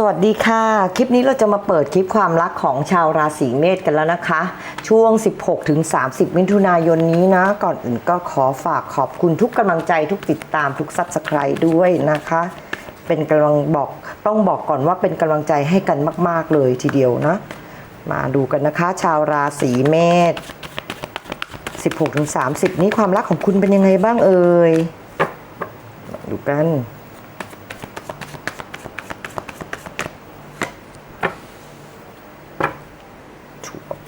สวัสดีค่ะ คลิปนี้เราจะมาเปิดคลิปความรักของชาวราศีเมษกันแล้วนะคะ ช่วง 16 ถึง 30 มิถุนายนนี้นะ ก่อนอื่นก็ขอฝากขอบคุณทุกกำลังใจทุกติดตามทุกซับสไครต์ด้วยนะคะ เป็นกำลังบอกต้องบอกก่อนว่าเป็นกำลังใจให้กันมาก ๆ เลยทีเดียวนะ มาดูกันนะคะ ชาวราศีเมษ 16 ถึง 30 นี้ความรักของคุณเป็นยังไงบ้างเอ่ยดูกัน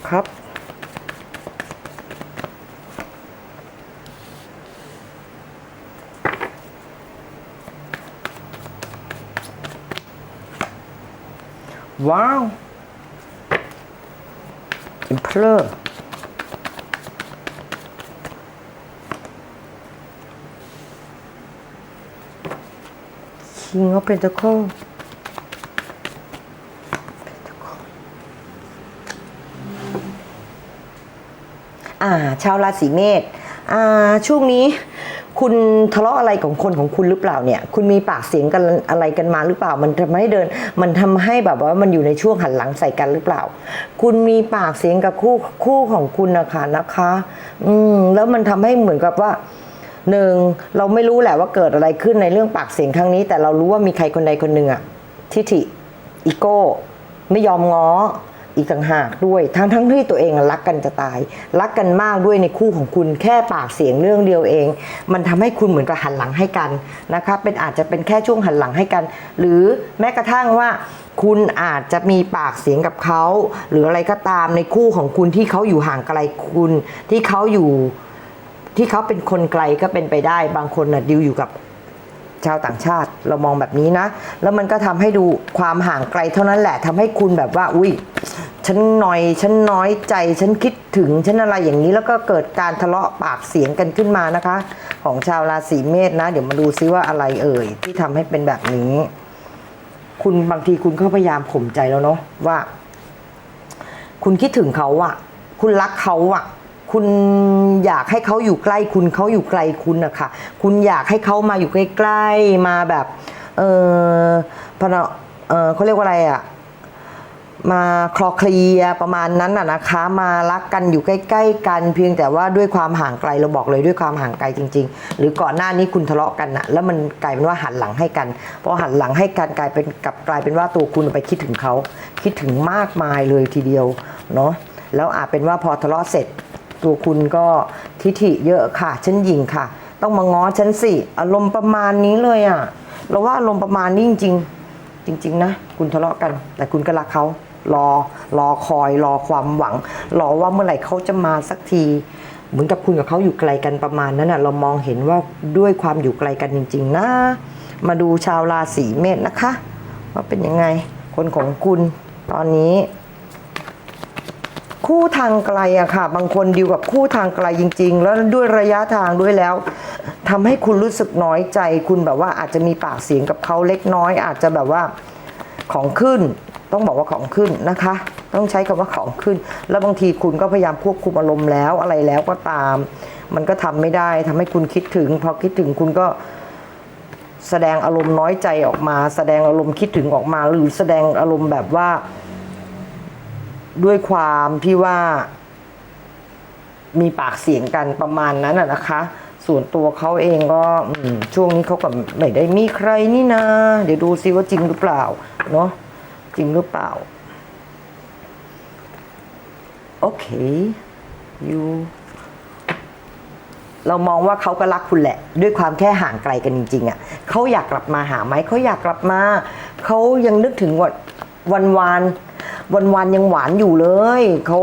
ครับ ว้าวอิมเพลอร์คิงออฟเพนทาคล อ่าชาวราศีเมษอ่าช่วงนี้คุณทะเลาะอะไรของคนของคุณหรือเปล่าเนี่ย คุณมีปากเสียงกันอะไรกันมาหรือเปล่า มันทำให้เดิน มันทำให้แบบว่ามันอยู่ในช่วงหันหลังใส่กันหรือเปล่า คุณมีปากเสียงกับคู่คู่ของคุณนะคะนะคะ อืมแล้วมันทำให้เหมือนกับว่าหนึ่งเราไม่รู้แหละว่าเกิดอะไรขึ้นในเรื่องปากเสียงครั้งนี้ แต่เรารู้ว่ามีใครคนใดคนหนึ่งอะทิฐิอีโก้ ไม่ยอมง้อ อีกต่างหากด้วย ทั้งทั้งที่ตัวเองรักกันจะตาย รักกันมากด้วยในคู่ของคุณแค่ปากเสียงเรื่องเดียวเอง มันทำให้คุณเหมือนกับหันหลังให้กันนะคะเป็นอาจจะเป็นแค่ช่วงหันหลังให้กัน หรือแม้กระทั่งว่าคุณอาจจะมีปากเสียงกับเขาหรืออะไรก็ตามในคู่ของคุณที่เขาอยู่ห่างไกลคุณ ที่เขาอยู่ที่เขาเป็นคนไกลก็เป็นไปได้ บางคนน่ะดิวอยู่กับชาวต่างชาติ เรามองแบบนี้นะ แล้วมันก็ทำให้ดูความห่างไกลเท่านั้นแหละทำให้คุณแบบว่า อุ้ย ฉันหน่อย ฉันน้อยใจ ฉันคิดถึง ฉันอะไรอย่างนี้แล้วก็เกิดการทะเลาะปากเสียงกันขึ้นมานะคะ ของชาวราศีเมษนะ เดี๋ยวมาดูซิว่าอะไรเอ่ย ที่ทำให้เป็นแบบนี้ คุณบางทีคุณก็พยายามข่มใจแล้วเนาะว่า คุณคิดถึงเขาอะคุณรักเขาอะคุณอยากให้เขาอยู่ใกล้ คุณเขาอยู่ไกลคุณอะค่ะ คุณอยากให้เขามาอยู่ใกล้ๆมาแบบ เออพนะเออเขาเรียกว่าอะไรอะ มาคลอเคลียประมาณนั้นอะนะคะ มารักกันอยู่ใกล้ ๆ กันเพียงแต่ว่าด้วยความห่างไกลเราบอกเลยด้วยความห่างไกลจริง ๆ หรือก่อนหน้านี้คุณทะเลาะกันอะแล้วมันกลายเป็นว่าหันหลังให้กันพอหันหลังให้กันกลายเป็นกลับกลายเป็นว่าตัวคุณไปคิดถึงเขาคิดถึงมากมายเลยทีเดียวเนาะแล้วอาจเป็นว่าพอทะเลาะเสร็จ ตัวคุณก็ทิฐิเยอะค่ะฉันหยิงค่ะ ต้องมาง้อฉันสิอารมณ์ประมาณนี้เลยอะ่ะเราว่าอารมณ์ประมาณนี้จริง ๆ จริง ๆ นะ คุณทะเลาะกัน แต่คุณก็รักเขา รอรอคอยรอความหวัง รอว่าเมื่อไหร่เขาจะมาสักทีเหมือนกับคุณกับเขาอยู่ไกลกันประมาณนั้นน่ะเรามองเห็นว่าด้วยความอยู่ไกลกันจริง ๆ นะ มาดูชาวราศีเมษนะคะ ว่าเป็นยังไง คนของคุณตอนนี้ คู่ทางไกลอะค่ะ บางคนดิวกับคู่ทางไกลจริง ๆ แล้วด้วยระยะทางด้วยแล้วทำให้คุณรู้สึกน้อยใจ คุณแบบว่าอาจจะมีปากเสียงกับเขาเล็กน้อย อาจจะแบบว่าของขึ้น ต้องบอกว่าของขึ้นนะคะ ต้องใช้คำว่าของขึ้น แล้วบางทีคุณก็พยายามควบคุมอารมณ์แล้วอะไรแล้วก็ตาม มันก็ทำไม่ได้ทำให้คุณคิดถึง พอคิดถึงคุณก็แสดงอารมณ์น้อยใจออกมา แสดงอารมณ์คิดถึงออกมา หรือแสดงอารมณ์แบบว่า ด้วยความที่ว่า มีปากเสียงกันประมาณนั้นนะคะ ส่วนตัวเขาเองก็ช่วงนี้เขาก็ไม่ได้มีใครนี่นาเดี๋ยวดูซิว่าจริงหรือเปล่า เนาะ จริงหรือเปล่า โอเคยูเรามองว่าเขาก็รักคุณแหละ ด้วยความแค่ห่างไกลกันจริง ๆอะ่ะเขาอยากกลับมาหาไหมเขาอยากกลับมาเขายังนึกถึงวันวันวานวันวานยังหวานอยู่เลยเขา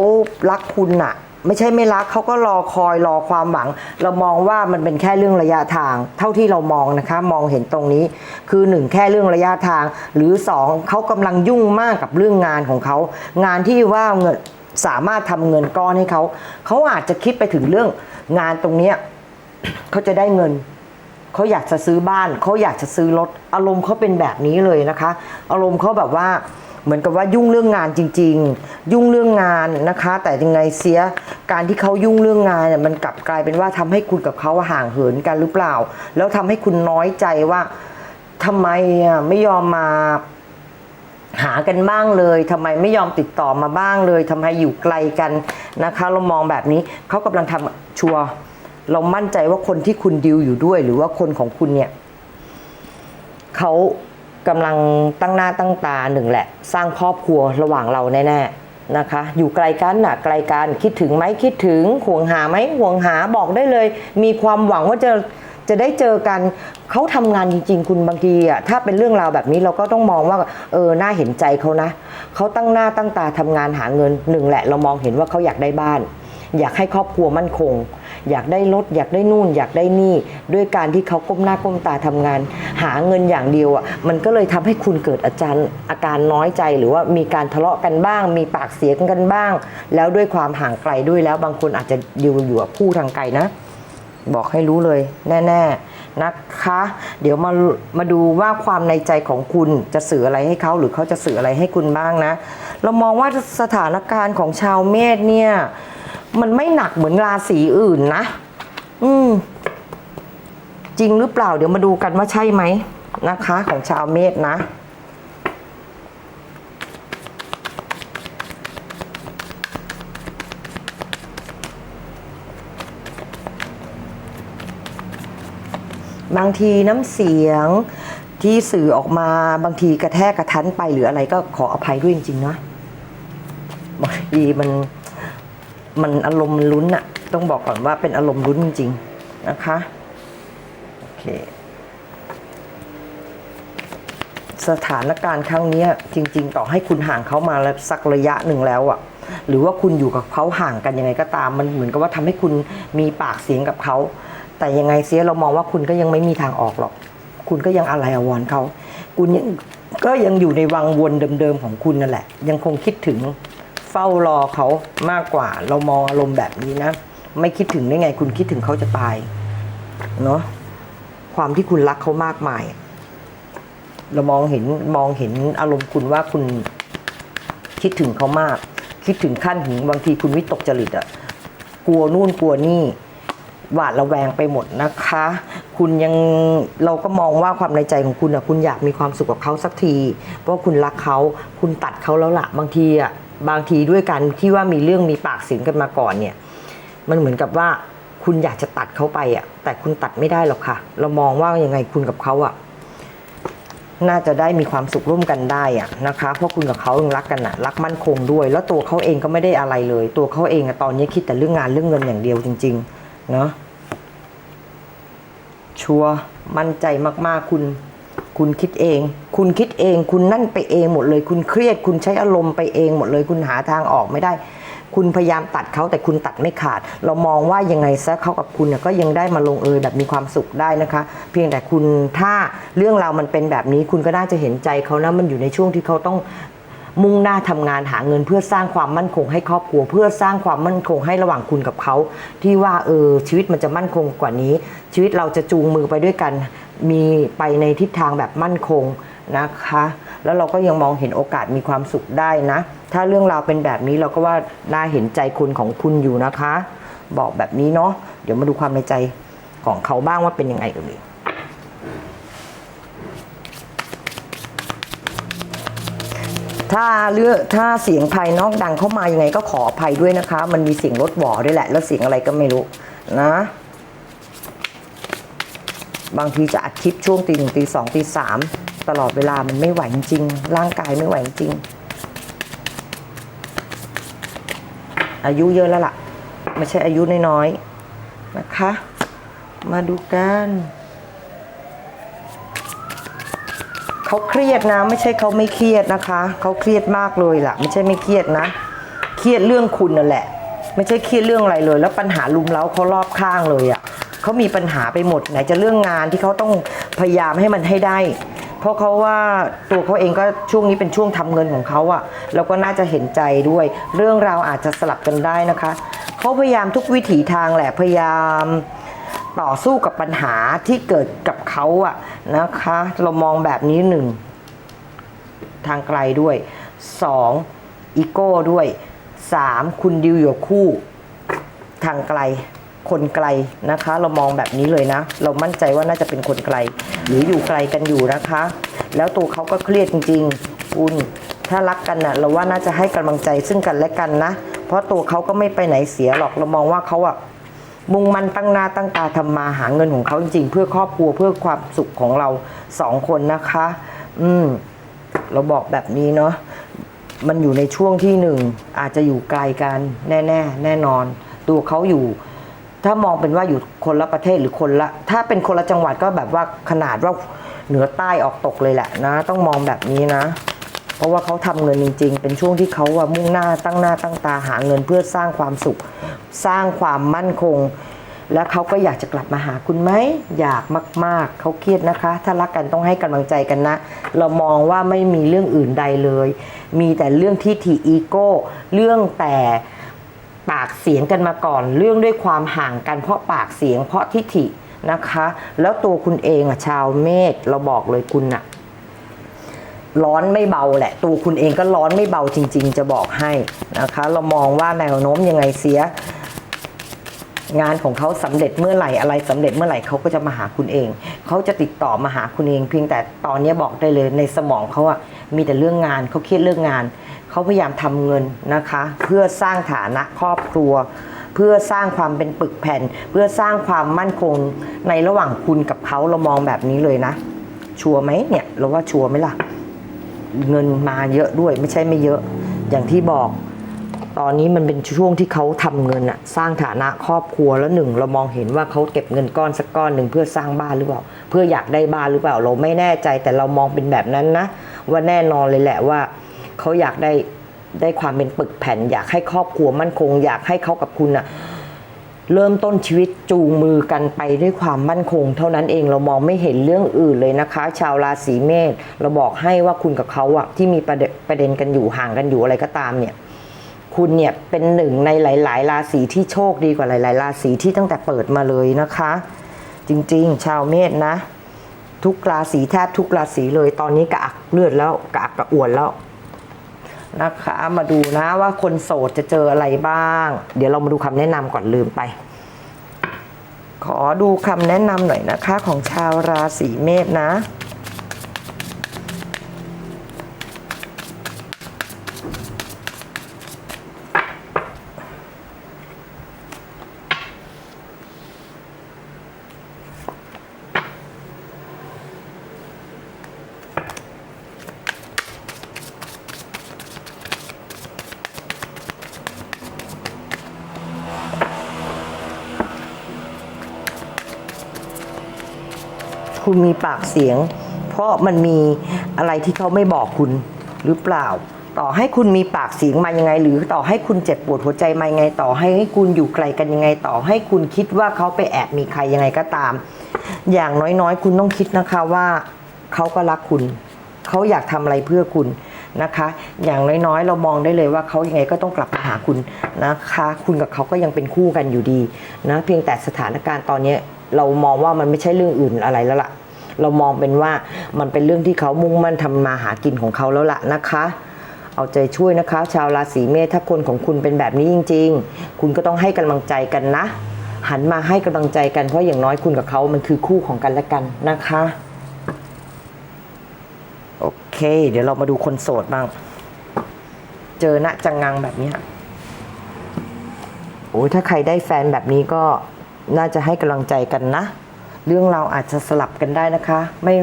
รักคุณอะ่ะ ไม่ใช่ไม่รักเขาก็รอคอยรอความหวัง เรามองว่ามันเป็นแค่เรื่องระยะทาง เท่าที่เรามองนะคะ มองเห็นตรงนี้ คือหนึ่งแค่เรื่องระยะทาง หรือสองเขากำลังยุ่งมากกับเรื่องงานของเขา งานที่ว่าเงินสามารถทำเงินก้อนให้เขาเขาอาจจะคิดไปถึงเรื่องงานตรงเนี้ยเขาจะได้เงินเขาอยากจะซื้อบ้านเขาอยากจะซื้อรถอารมณ์เขาเป็นแบบนี้เลยนะคะ อารมณ์เขาแบบว่า เหมือนกับว่ายุ่งเรื่องงานจริง ๆ ยุ่งเรื่องงานนะคะ แต่ยังไงเสียการที่เขายุ่งเรื่องงานเนี่ยมันกลับกลายเป็นว่าทำให้คุณกับเขาห่างเหินกันหรือเปล่า แล้วทำให้คุณน้อยใจว่าทำไมไม่ยอมมากันบ้างเลยทำไมไม่ยอมติดต่อมาบ้างเลยทำไมอยู่ไกลกันนะคะ เรามองแบบนี้เขากำลังทำชัวร์เรามั่นใจว่าคนที่คุณดิวอยู่ด้วย หรือว่าคนของคุณเนี่ยเขา กำลังตั้งหน้าตั้งตาหนึ่งแหละ สร้างครอบครัวระหว่างเราแน่ๆนะคะ อยู่ไกลกันน่ะไกลกันคิดถึงไหมคิดถึงห่วงหาไหมห่วงหาบอกได้เลย มีความหวังว่าจะจะได้เจอกันเขาทำงานจริง ๆ คุณบางทีอะถ้าเป็นเรื่องราวแบบนี้เราก็ต้องมองว่าเออน่าเห็นใจเขานะเขาตั้งหน้าตั้งตาทำงานหาเงินหนึ่งแหละ เรามองเห็นว่าเขาอยากได้บ้าน อยากให้ครอบครัวมั่นคง อยากได้รถอยากได้นู่น อยากได้นี่ ด้วยการที่เขาก้มหน้าก้มตาทำงาน หาเงินอย่างเดียวอะมันก็เลยทำให้คุณเกิดอาจารย์อาการน้อยใจหรือว่ามีการทะเลาะกันบ้าง มีปากเสียงกันบ้าง แล้วด้วยความห่างไกลด้วยแล้ว บางคนอาจจะอยู่อยู่กับคู่ทางไกลนะ บอกให้รู้เลยแน่ๆนะคะ เดี๋ยวมามาดูว่าความในใจของคุณจะสื่ออะไรให้เขาหรือเขาจะสื่ออะไรให้คุณบ้างนะ เรามองว่าสถานการณ์ของชาวเมษเนี่ย มันไม่หนักเหมือนราศีอื่นนะ อืม จริงหรือเปล่า เดี๋ยวมาดูกันว่าใช่ไหมนะคะ ของชาวเมษนะบางทีน้ำเสียงที่สื่อออกมาบางทีกระแทกกระทันไปหรืออะไรก็ขออภัยด้วยจริงๆนะบางทีมัน มันอารมณ์มันลุ้นอะต้องบอกก่อนว่าเป็นอารมณ์ลุ้นจริงๆนะคะโอเคสถานการณ์ครั้งนี้จริง ๆ ต่อให้คุณห่างเขามาแล้วสักระยะหนึ่งแล้วอะหรือว่าคุณอยู่กับเขาห่างกันยังไงก็ตาม มันเหมือนกับว่าทำให้คุณมีปากเสียงกับเขา แต่ยังไงเสียเรามองว่าคุณก็ยังไม่มีทางออกหรอก คุณก็ยังอะไรอวรเขา คุณยังก็ยังอยู่ในวังวนเดิมๆของคุณนั่นแหละ ยังคงคิดถึง เฝ้ารอเขามากกว่า เรามองอารมณ์แบบนี้นะ ไม่คิดถึงได้ไง คุณคิดถึงเขาจะตายเนาะความที่คุณรักเขามากมาย เรามองเห็นมองเห็นอารมณ์คุณว่าคุณคิดถึงเขามาก คิดถึงขั้นถึงบางทีคุณวิตกจริตอะกลัวนู่นกลัวนี่หวาดระแวงไปหมดนะคะ คุณยังเราก็มองว่าความในใจของคุณอะคุณอยากมีความสุขกับเขาสักทีเพราะคุณรักเขาคุณตัดเขาแล้วละบางทีอะ บางทีด้วยกันที่ว่ามีเรื่องมีปากเสียงกันมาก่อนเนี่ย มันเหมือนกับว่าคุณอยากจะตัดเขาไปอะ แต่คุณตัดไม่ได้หรอกค่ะ เรามองว่ายังไงคุณกับเขาอะ น่าจะได้มีความสุขร่วมกันได้อะนะคะ เพราะคุณกับเขายังรักกันนะรักมั่นคงด้วย แล้วตัวเขาเองก็ไม่ได้อะไรเลย ตัวเขาเองอะตอนนี้คิดแต่เรื่องงานเรื่องเงินอย่างเดียวจริง ๆ เนาะชัวร์มั่นใจมากๆคุณ คุณคิดเอง คุณคิดเอง คุณนั่นไปเองหมดเลย คุณเครียด คุณใช้อารมณ์ไปเองหมดเลย คุณหาทางออกไม่ได้ คุณพยายามตัดเขาแต่คุณตัดไม่ขาด เรามองว่ายังไงซะเขากับคุณเนี่ยก็ยังได้มาลงเอยแบบมีความสุขได้นะคะ เพียงแต่คุณถ้าเรื่องราวมันเป็นแบบนี้คุณก็น่าจะเห็นใจเขานะมันอยู่ในช่วงที่เขาต้อง มุ่งหน้าทำงานหาเงินเพื่อสร้างความมั่นคงให้ครอบครัว เพื่อสร้างความมั่นคงให้ระหว่างคุณกับเขา ที่ว่าเออชีวิตมันจะมั่นคงกว่านี้ ชีวิตเราจะจูงมือไปด้วยกัน มีไปในทิศทางแบบมั่นคงนะคะ แล้วเราก็ยังมองเห็นโอกาสมีความสุขได้นะ ถ้าเรื่องราวเป็นแบบนี้เราก็ว่าน่าเห็นใจคุณของคุณอยู่นะคะ บอกแบบนี้เนาะเดี๋ยวมาดูความในใจของเขาบ้างว่าเป็นยังไงเอ่ย ถ้าเลือกถ้าเสียงภายนอกดังเข้ามายังไงก็ขออภัยด้วยนะคะ มันมีเสียงรถหวอด้วยแหละ แล้วเสียงอะไรก็ไม่รู้นะ บางทีจะอัดคลิปช่วงตีหนึ่งตีสองตีสามตลอดเวลามันไม่ไหวจริง ร่างกายไม่ไหวจริง อายุเยอะแล้วล่ะ ไม่ใช่อายุน้อยๆนะคะ มาดูกัน เขาเครียดนะ ไม่ใช่เขาไม่เครียดนะคะเขาเครียดมากเลยล่ะ ไม่ใช่ไม่เครียดนะ เครียดเรื่องคุณนั่นแหละ ไม่ใช่เครียดเรื่องอะไรเลย แล้วปัญหาลุมเล้าเขารอบข้างเลยอะ่ะเขามีปัญหาไปหมดไหนจะเรื่องงานที่เขาต้องพยายามให้มันให้ได้ เพราะเขาว่าตัวเขาเองก็ช่วงนี้เป็นช่วงทำเงินของเขาอะ่ะแล้วก็น่าจะเห็นใจด้วย เรื่องราวอาจจะสลับกันได้นะคะเขาพยายามทุกวิถีทางแหละพยายาม ต่อสู้กับปัญหาที่เกิดกับเขาอะนะคะ เรามองแบบนี้หนึ่งทางไกลด้วย 2. อีโก้ด้วย 3. คุณดิวอยู่คู่ทางไกลคนไกลนะคะ เรามองแบบนี้เลยนะ เรามั่นใจว่าน่าจะเป็นคนไกล หรืออยู่ไกลกันอยู่นะคะ แล้วตัวเขาก็เครียดจริง ๆ คุณถ้ารักกันน่ะเราว่าน่าจะให้กำลังใจซึ่งกันและกันนะ เพราะตัวเขาก็ไม่ไปไหนเสียหรอกเรามองว่าเขาอะ มุ่งมั่นตั้งหน้าตั้งตาทำมาหาเงินของเขาจริงๆ เพื่อครอบครัวเพื่อความสุขของเราสองคนนะคะ อืม เราบอกแบบนี้เนาะมันอยู่ในช่วงที่หนึ่งอาจจะอยู่ไกลกันแน่ๆแน่นอน ตัวเขาอยู่ ถ้ามองเป็นว่าอยู่คนละประเทศหรือคนละ ถ้าเป็นคนละจังหวัดก็แบบว่าขนาดว่าเหนือใต้ออกตกเลยแหละนะ ต้องมองแบบนี้นะ เพราะว่าเขาทำเงินจริง ๆ เป็นช่วงที่เขาว่ามุ่งหน้าตั้งหน้าตั้งตาหาเงินเพื่อสร้างความสุข สร้างความมั่นคง และเขาก็อยากจะกลับมาหาคุณไหมอยากมาก ๆเขาเครียดนะคะ ถ้ารักกันต้องให้กำลังใจกันนะ เรามองว่าไม่มีเรื่องอื่นใดเลย มีแต่เรื่องที่ทีอีโก้เรื่องแต่ปากเสียงกันมาก่อน เรื่องด้วยความห่างกันเพราะปากเสียงเพราะทิฐินะคะ แล้วตัวคุณเองอะชาวเมษเราบอกเลยคุณอะ ร้อนไม่เบาแหละ ตัวคุณเองก็ร้อนไม่เบาจริง ๆ จะบอกให้นะคะ เรามองว่าแนวโน้มยังไงเสีย งานของเขาสำเร็จเมื่อไหร่อะไรสำเร็จเมื่อไหร่เขาก็จะมาหาคุณเอง เขาจะติดต่อมาหาคุณเอง เพียงแต่ตอนนี้บอกได้เลยในสมองเขาอะมีแต่เรื่องงานเขาเครียดเรื่องงานเขาพยายามทำเงินนะคะ เพื่อสร้างฐานะครอบครัว เพื่อสร้างความเป็นปึกแผ่น เพื่อสร้างความมั่นคงในระหว่างคุณกับเขาเรามองแบบนี้เลยนะ ชัวร์ไหมเนี่ยเราว่าชัวร์ไหมล่ะ เงินมาเยอะด้วยไม่ใช่ไม่เยอะ อย่างที่บอก ตอนนี้มันเป็นช่วงที่เขาทำเงินอะสร้างฐานะครอบครัวแล้วหนึ่งเรามองเห็นว่าเขาเก็บเงินก้อนสักก้อนหนึ่งเพื่อสร้างบ้านหรือเปล่า เพื่ออยากได้บ้านหรือเปล่า เราไม่แน่ใจแต่เรามองเป็นแบบนั้นนะ ว่าแน่นอนเลยแหละว่าเขาอยากได้ได้ความเป็นปึกแผ่น อยากให้ครอบครัวมั่นคง อยากให้เขากับคุณอะ เริ่มต้นชีวิตจูงมือกันไปด้วยความมั่นคง เท่านั้นเองเรามองไม่เห็นเรื่องอื่นเลยนะคะ ชาวราศีเมษเราบอกให้ว่าคุณกับเขาอะที่มีประเด็นประเด็นกันอยู่ห่างกันอยู่อะไรก็ตามเนี่ยคุณเนี่ยเป็นหนึ่งในหลาย ๆ ราศีที่โชคดีกว่าหลาย ๆ ราศีที่ตั้งแต่เปิดมาเลยนะคะ จริงๆ ชาวเมษนะ ทุกราศีแทบทุกราศีเลยตอนนี้กระอักเลือดแล้วกระอักกระอ่วนแล้ว นะคะ มาดูนะว่าคนโสดจะเจออะไรบ้าง เดี๋ยวเรามาดูคำแนะนำก่อนลืมไป ขอดูคำแนะนำหน่อยนะคะ ของชาวราศีเมษนะ คุณมีปากเสียง เพราะมันมีอะไรที่เขาไม่บอกคุณหรือเปล่า ต่อให้คุณมีปากเสียงมายังไง หรือต่อให้คุณเจ็บปวดหัวใจมายังไง ต่อให้คุณอยู่ไกลกันยังไง ต่อให้คุณคิดว่าเขาไปแอบมีใครยังไงก็ตาม อย่างน้อยๆ คุณต้องคิดนะคะว่าเขาก็รักคุณ เขาอยากทำอะไรเพื่อคุณนะคะ อย่างน้อยๆ เรามองได้เลยว่าเขายังไงก็ต้องกลับมาหาคุณนะคะ คุณกับเขาก็ยังเป็นคู่กันอยู่ดีนะ เพียงแต่สถานการณ์ตอนนี้ เรามองว่ามันไม่ใช่เรื่องอื่นอะไรแล้วล่ะ เรามองเป็นว่ามันเป็นเรื่องที่เขามุ่งมั่นทำมาหากินของเขาแล้วล่ะนะคะเอาใจช่วยนะคะ ชาวราศีเมษถ้าคนของคุณเป็นแบบนี้จริง ๆ คุณก็ต้องให้กำลังใจกันนะ หันมาให้กำลังใจกันเพราะอย่างน้อยคุณกับเขามันคือคู่ของกันและกันนะคะ โอเค เดี๋ยวเรามาดูคนโสดบ้าง เจอณจังงังแบบนี้โอ้ยถ้าใครได้แฟนแบบนี้ก็ น่าจะให้กำลังใจกันนะ เรื่องเราอาจจะสลับกันได้นะคะ ไม่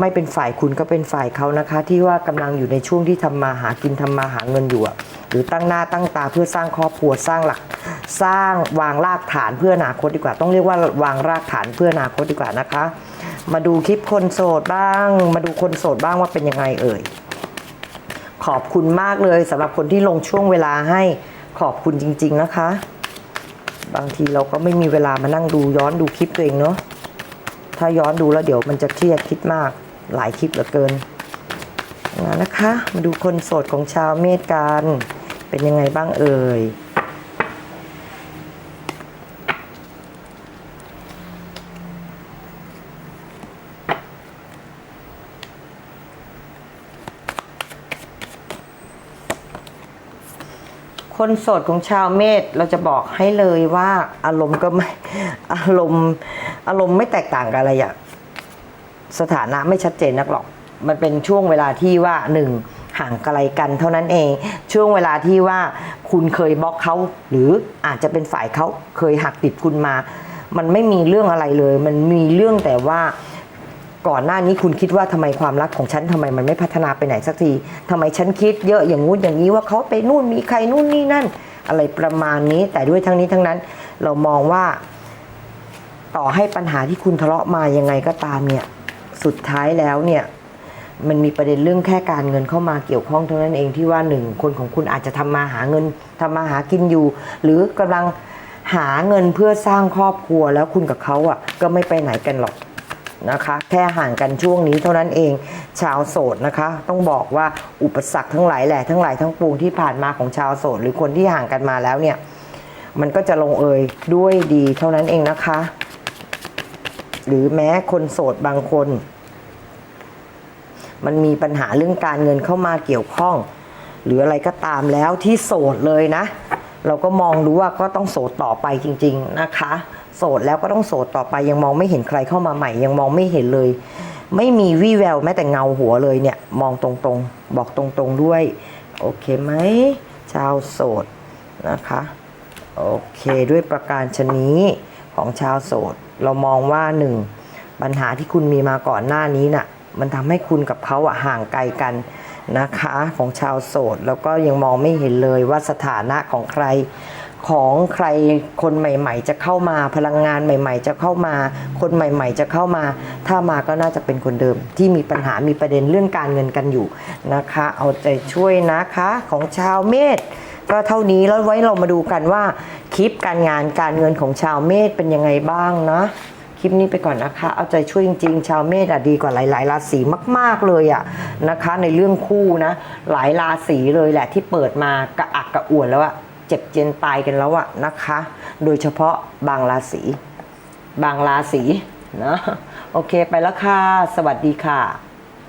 ไม่เป็นฝ่ายคุณก็เป็นฝ่ายเขานะคะ ที่ว่ากำลังอยู่ในช่วงที่ทำมาหากินทำมาหาเงินอยู่หรือตั้งหน้าตั้งตาเพื่อสร้างครอบครัวสร้างหลัก สร้างวางรากฐานเพื่ออนาคตดีกว่า ต้องเรียกว่าวางรากฐานเพื่ออนาคตดีกว่านะคะ มาดูคลิปคนโสดบ้าง มาดูคนโสดบ้างว่าเป็นยังไงเอ่ยขอบคุณมากเลยสำหรับคนที่ลงช่วงเวลาให้ขอบคุณจริง ๆ นะคะ บางทีเราก็ไม่มีเวลามานั่งดูย้อนดูคลิปตัวเองเนาะถ้าย้อนดูแล้วเดี๋ยวมันจะเครียดคิดมากหลายคลิปเหลือเกินนะนะคะ มาดูคนโสดของชาวเมษกัน เป็นยังไงบ้างเอ่ย คนโสดของชาวเมษเราจะบอกให้เลยว่าอารมณ์ก็ไม่อารมณ์อารมณ์ไม่แตกต่างกันอะไรอะสถานะไม่ชัดเจนนักหรอก มันเป็นช่วงเวลาที่ว่าหนึ่งห่างไกลกันเท่านั้นเอง ช่วงเวลาที่ว่าคุณเคยบล็อกเขา หรืออาจจะเป็นฝ่ายเขาเคยหักติดคุณมา มันไม่มีเรื่องอะไรเลย มันมีเรื่องแต่ว่า ก่อนหน้านี้คุณคิดว่าทำไมความรักของฉันทำไมมันไม่พัฒนาไปไหนสักทีทำไมฉันคิดเยอะอย่างงู้นอย่างนี้ว่าเขาไปนู่นมีใครนู่นนี่นั่น อะไรประมาณนี้ แต่ด้วยทั้งนี้ทั้งนั้น เรามองว่า ต่อให้ปัญหาที่คุณทะเลาะมายังไงก็ตามเนี่ย สุดท้ายแล้วเนี่ย มันมีประเด็นเรื่องแค่การเงินเข้ามาเกี่ยวข้องเท่านั้นเองที่ว่าหนึ่งคนของคุณอาจจะทำมาหาเงินทำมาหากินอยู่ หรือกำลังหาเงินเพื่อสร้างครอบครัวแล้วคุณกับเขาอะ ก็ไม่ไปไหนกันหรอก นะคะ แค่ห่างกันช่วงนี้เท่านั้นเอง ชาวโสดนะคะ ต้องบอกว่าอุปสรรคทั้งหลายแหละทั้งหลายทั้งปวงที่ผ่านมาของชาวโสด หรือคนที่ห่างกันมาแล้วเนี่ย มันก็จะลงเอยด้วยดีเท่านั้นเองนะคะ หรือแม้คนโสดบางคน มันมีปัญหาเรื่องการเงินเข้ามาเกี่ยวข้อง หรืออะไรก็ตามแล้วที่โสดเลยนะ เราก็มองดูว่าก็ต้องโสดต่อไปจริง ๆนะคะ โสดแล้วก็ต้องโสดต่อไปยังมองไม่เห็นใครเข้ามาใหม่ ยังมองไม่เห็นเลย ไม่มีวี่แววแม้แต่เงาหัวเลยเนี่ยมองตรงๆ บอกตรงๆด้วย โอเคไหมชาวโสดนะคะ โอเคด้วยประการชนี้ ของชาวโสด เรามองว่าหนึ่งปัญหาที่คุณมีมาก่อนหน้านี้น่ะมันทำให้คุณกับเขาอะห่างไกลกันนะคะ ของชาวโสด แล้วก็ยังมองไม่เห็นเลยว่าสถานะของใคร ของใครคนใหม่ ๆ จะเข้ามาพลังงานใหม่ ๆ จะเข้ามา คนใหม่ ๆ จะเข้ามา ถ้ามาก็น่าจะเป็นคนเดิม ที่มีปัญหามีประเด็นเรื่องการเงินกันอยู่นะคะ เอาใจช่วยนะคะของชาวเมษก็เท่านี้แล้วไว้เรามาดูกันว่า คลิปการงานการเงินของชาวเมษเป็นยังไงบ้างนะคลิปนี้ไปก่อนนะคะ เอาใจช่วยจริงๆ ชาวเมษอะดีกว่าหลายๆราศีมาก ๆเลยอะนะคะ ในเรื่องคู่นะ หลายราศีเลยแหละที่เปิดมากระอักกระอ่วนแล้วอะ เจ็บเจนตายกันแล้วอะนะคะ โดยเฉพาะบางราศีบางราศีนะโอเคไปแล้วค่ะ สวัสดีค่ะ